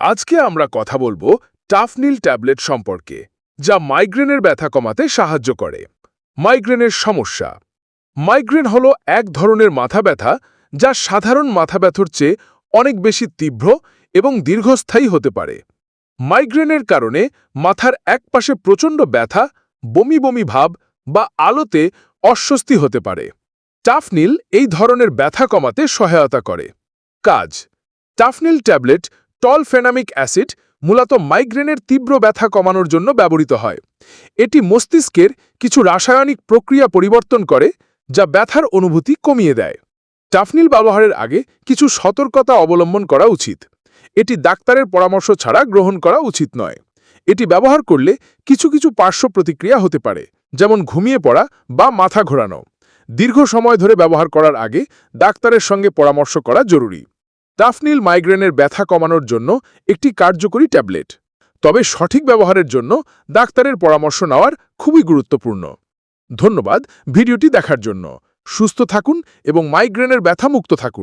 আজকে আমরা কথা বলব টাফনিল ট্যাবলেট সম্পর্কে, যা মাইগ্রেনের ব্যথা কমাতে সাহায্য করে। মাইগ্রেনের সমস্যা। মাইগ্রেন হল এক ধরনের মাথা ব্যথা যা সাধারণ মাথা ব্যথার চেয়ে অনেক বেশি তীব্র এবং দীর্ঘস্থায়ী হতে পারে। মাইগ্রেনের কারণে মাথার একপাশে প্রচণ্ড ব্যথা, বমি বমি ভাব বা আলোতে অস্বস্তি হতে পারে। টাফনিল এই ধরনের ব্যথা কমাতে সহায়তা করে। কাজ। টাফনিল ট্যাবলেট টলফেনামিক অ্যাসিড মূলত মাইগ্রেনের তীব্র ব্যথা কমানোর জন্য ব্যবহৃত হয়। এটি মস্তিষ্কের কিছু রাসায়নিক প্রক্রিয়া পরিবর্তন করে, যা ব্যথার অনুভূতি কমিয়ে দেয়। টাফনিল ব্যবহারের আগে কিছু সতর্কতা অবলম্বন করা উচিত। এটি ডাক্তারের পরামর্শ ছাড়া গ্রহণ করা উচিত নয়। এটি ব্যবহার করলে কিছু কিছু পার্শ্ব প্রতিক্রিয়া হতে পারে, যেমন ঘুমিয়ে পড়া বা মাথা ঘোরানো। দীর্ঘ সময় ধরে ব্যবহার করার আগে ডাক্তারের সঙ্গে পরামর্শ করা জরুরি। টাফনিল মাইগ্রেনের ব্যথা কমানোর জন্য একটি কার্যকরী ট্যাবলেট। তবে সঠিক ব্যবহারের জন্য ডাক্তারের পরামর্শ নেওয়ার খুবই গুরুত্বপূর্ণ। ধন্যবাদ ভিডিওটি দেখার জন্য। সুস্থ থাকুন এবং মাইগ্রেনের ব্যথামুক্ত থাকুন।